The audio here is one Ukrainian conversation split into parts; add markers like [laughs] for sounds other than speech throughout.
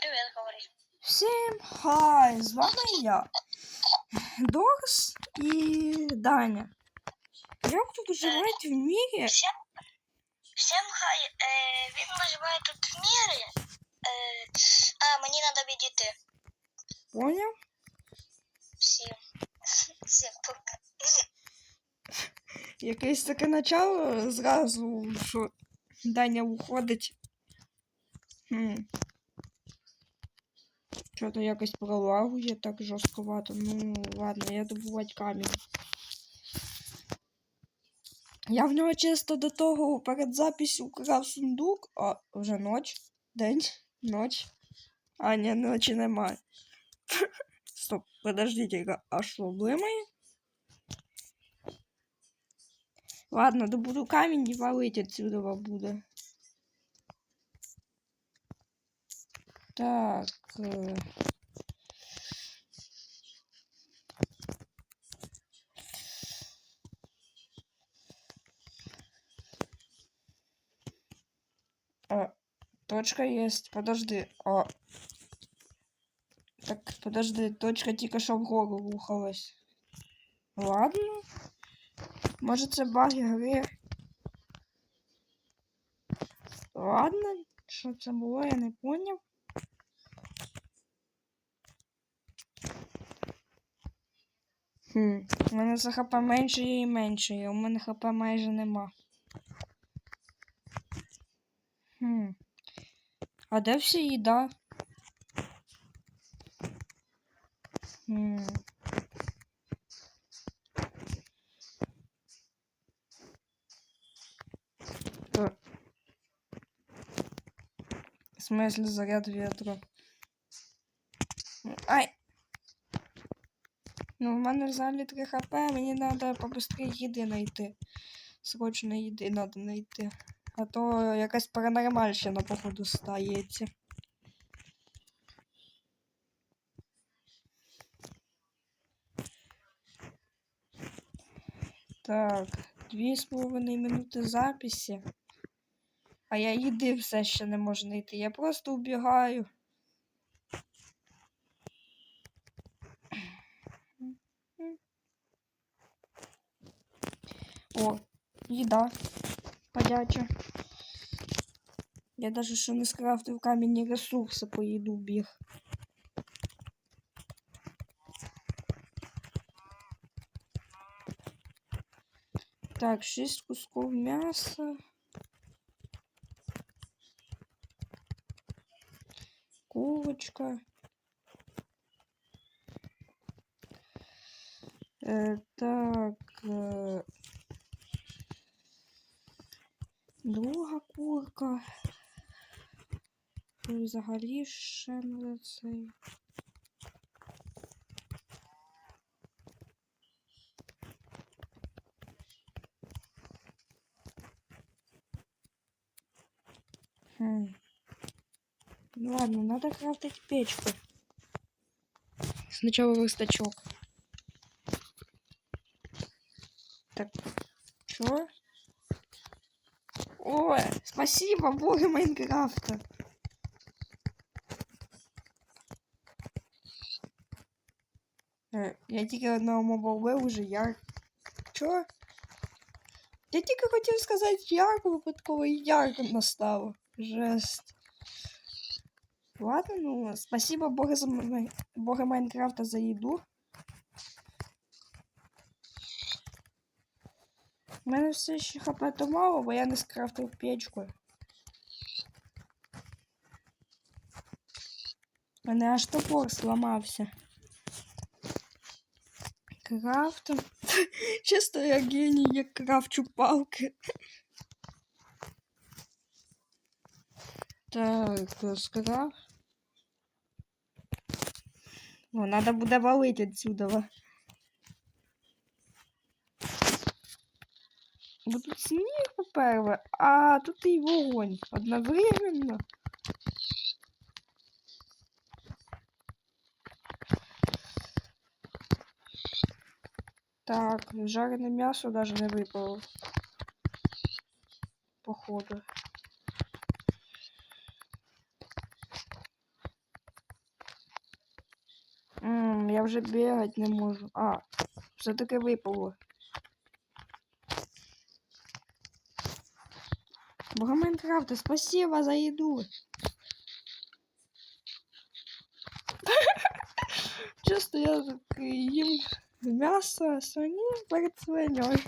Привет, говори. Всім хай! З вами я, Дорс і Даня. Як тут живуть в мірі? Всем, всем хай. Е, він виживає тут в мірі. Е, а, мені треба відійти. Поняв? Всім. [laughs] Всім пока. Якесь таке начало зразу, що Даня уходить. Хм. Що-то якось пролагує так жорстковато. Ну, ладно, я добувати камінь. Я в нього чисто до того перед записью украв сундук, а вже ноч, день, ноч. А, ні, ночі немає. [laughs] Стоп, подождите, а що, блимає? Ладно, добуду камінь і валить отсюда буде. Так. е. А, точка есть. Подожди. А. Так, подожди, точка тільки що вгору рухалась. Ладно. Може це баги гри. Ладно, що це було, я не поняв. Хм, у мене за хп менше і менше, а у мене хп майже нема. Хм. А де всі їда? Хм. Э. В смысле заряд ветру? Ай! Ну, в мене взагалі 3 хп, мені треба побыстрее їди знайти. Срочно їди треба знайти. А то якась паранормальщина, походу, стається. Так, дві з половиною минути записі. А я їди все ще не можу знайти. Я просто убігаю. О, їда. Ходяча. Я даже що не скрафтив камінні ресурси по їду біг. Так, 6 кусков м'яса. Курочка. Е, так. Е, друга курка. І взагалі ще не цей. Хм. Ну ладно, надо крафтить печку. Сначала верстачок. Спасибо, боги Майнкрафта. Е, Я тільки одного моба вбив уже я. Чо? Я тільки хотів сказати як випадково як настало. Жесть. Ладно, ну, спасибо Бога за Бога Майнкрафта за їду. У мене все ще хп то мало, бо я не скрафтив печку. У мене аж топор зламався. Крафтом. [laughs] Чисто я геній, я крафчу палки. Так, скраф. О, надо буде валити отсюда. Ну тут сніг, по-перше, а тут і вогонь одновременно. Так, жареное м'ясо даже не выпало, Походу. Ммм, я вже бегать не можу. А, все-таки выпало. Бога Майнкрафта, спасибо за еду. [laughs] Чисто я їм м'ясо свині перед свиньою.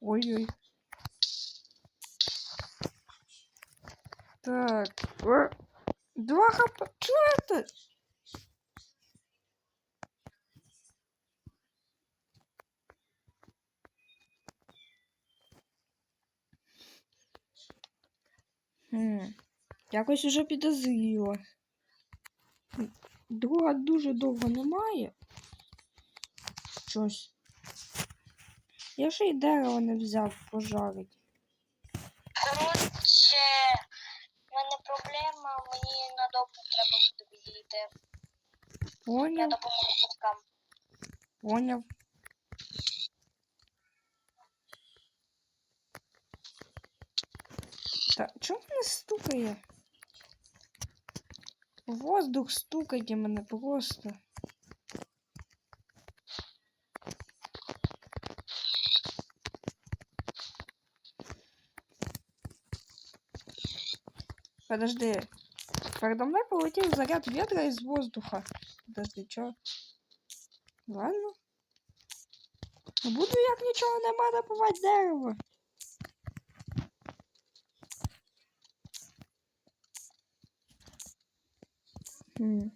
Ой-ой. Так. э, Два хп. Что это? Хм. Якось уже підозріло. Друга дуже довго немає. Щось. Я ще й дерево не взяв пожарить. Коротше, в мене проблема, мені на допу треба буде відійти. Я Поняв, допоможу батькам. поняв. Та чому не стукає? Воздух стукає мене просто. Подожди. Передо мной полетел заряд ветра из воздуха. Подожди, чё? Ладно. Ну, Буду як нічого нема добувати дерево. Хм.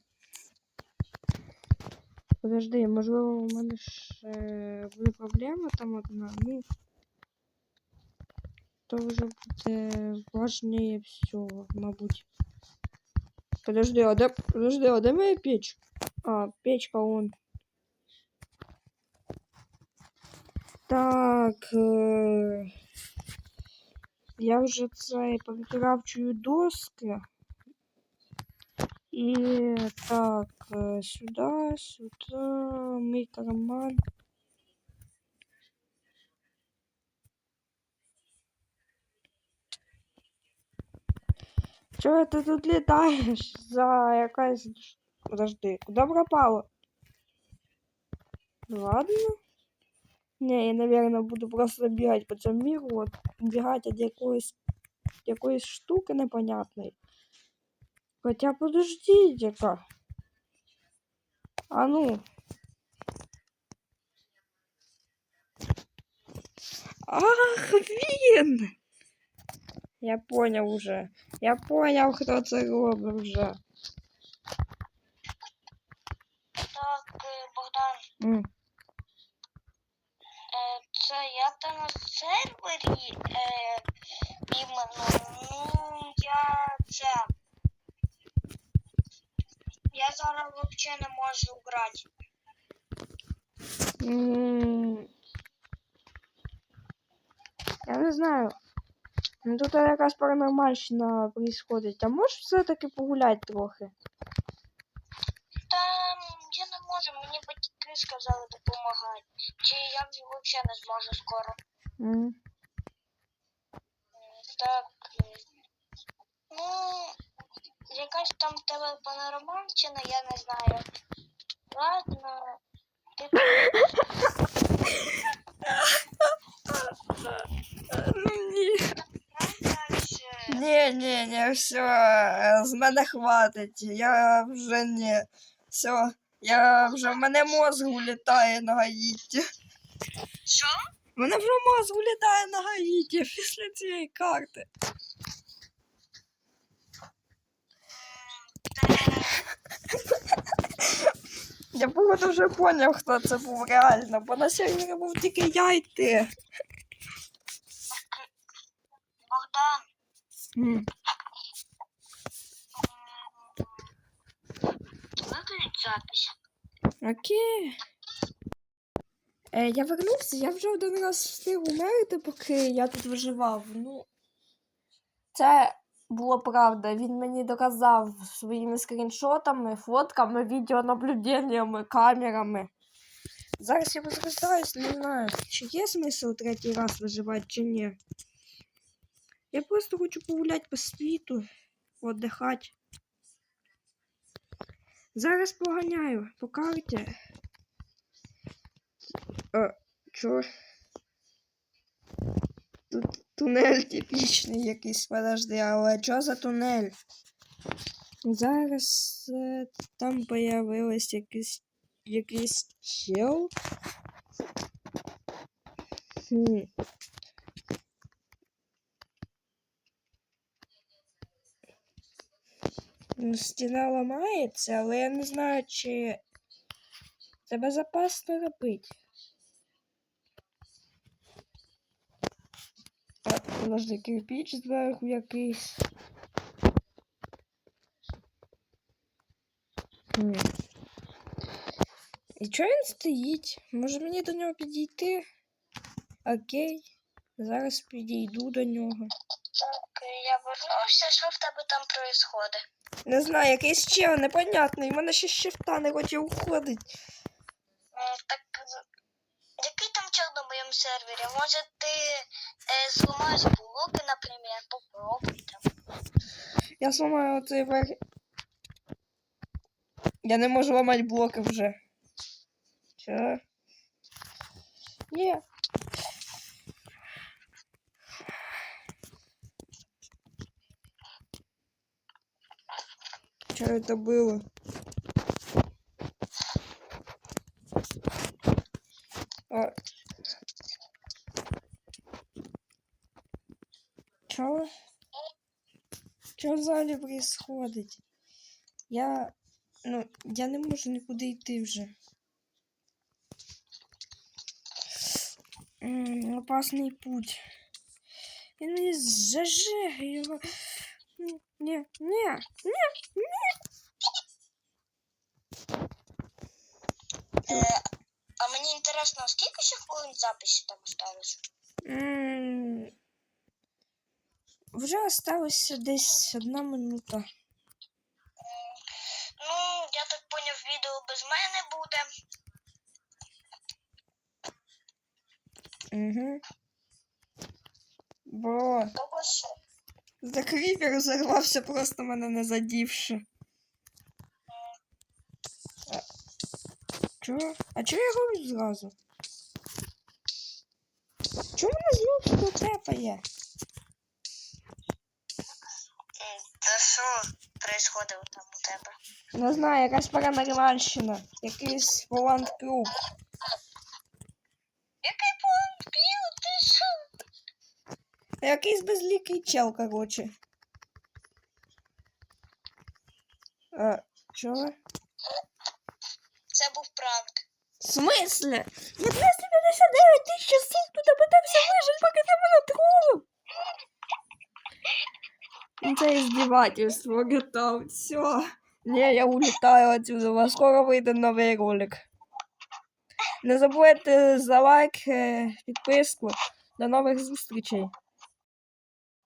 Подожди, можливо, у мене ще буде проблема там одна. Ну. То вже буде важніше всього, мабуть. Подожди, а де. Подожди, а де моя печь? А, печка он. Так. Е... Я вже це перекравчую доски. І так, е, сюди, сюди, мій карман. Чого ти тут літаєш за якась... Подожди, куди пропало? Ладно. Не, я, наверное, буду просто бегать по цьому миру, вот, бегать від якоїсь, якоїсь штуки непонятної. Хоча подождите-ка. А ну. Ах, він! Я понял уже. Я понял, хто це робить вже. Так, е, Богдан, М. е, це я там на сервері е, іменно, ну я це. Зараз взагалі не можу грати. М. Я не знаю. Ну тут якась паранормальщина происходить. А можеш все-таки погуляти трохи? Та я не можу, мені батьки сказали допомагати. Чи я взагалі не зможу скоро. М. Так. Ну, якась там тебе панораманщина, я не знаю. Ладно. Ти. Ні, ні, ні, все, з мене хватить. Я вже не. Все, я вже в мене мозг улітає на Гаїті. Що? В мене вже мозг улітає на Гаїті після цієї карти. Я походу вже поняв, хто це був реально, бо на сервері був тільки я й ти. Богдан, М. запись. Окей. Е, я вернувся, я вже один раз встиг умерти, поки я тут виживав. Ну, це було правда. Він мені доказав своїми скріншотами, фотками, відеонаблюденнями, камерами. Зараз я розгортаюсь, не знаю, чи є смисл третій раз виживати, чи ні. Я просто хочу погуляти по світу, віддихати. Зараз поганяю по карті. А, чо? Тут тунель типічний якийсь, подожди, але що за тунель? Зараз е, там появилось якийсь якийсь чел. Хм. Ну, Стіна ламається, але я не знаю, чи це безопасно робити. А, подожди, кирпич зверху якийсь. Хм. І чого він стоїть? Може мені до нього підійти? Окей. Зараз підійду до нього. Так, я вернувся, що в тебе там происходить? Не знаю, якийсь чел непонятний. У мене ще щифта не хоче уходить. Так, який там чел на моєму сервері? Може ти е, зламаєш блоки, наприклад, попробуй там. Я сломаю оцей верх. Я не можу ламати блоки вже. Чо? Ні. Что это было? Взагалі происходить? Я. Ну, я не можу нікуди йти вже. М, Опасний путь. Він мені зажег його. Ні, ні, ні, ні. Е, а мені інтересно, скільки ще хвилин записі там осталось? М, Вже осталося десь одна минута. Ну, я так поняв, відео без мене буде. Угу. Бо за кріпер зарвався, просто мене не задівши. А, чого? А чого я роблю зразу? Чому мене знов хто тепає? м, Та що происходило там у тебе? Не знаю, якась паранормальщина. Якийсь Воланд Круг. Який план пів? Ти що? Якийсь безлікий чел, короче. А, чого? Це був пранк. В смысле? Я 259 тисяч часов туди питався вижити, поки ти мене тролив. Це издевательство, GTA, все. Не, я улетаю отсюда, скоро вийде новий ролик. Не забудьте за лайк, е, підписку. До нових зустрічей.